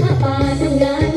ถ้าป่าทำงาน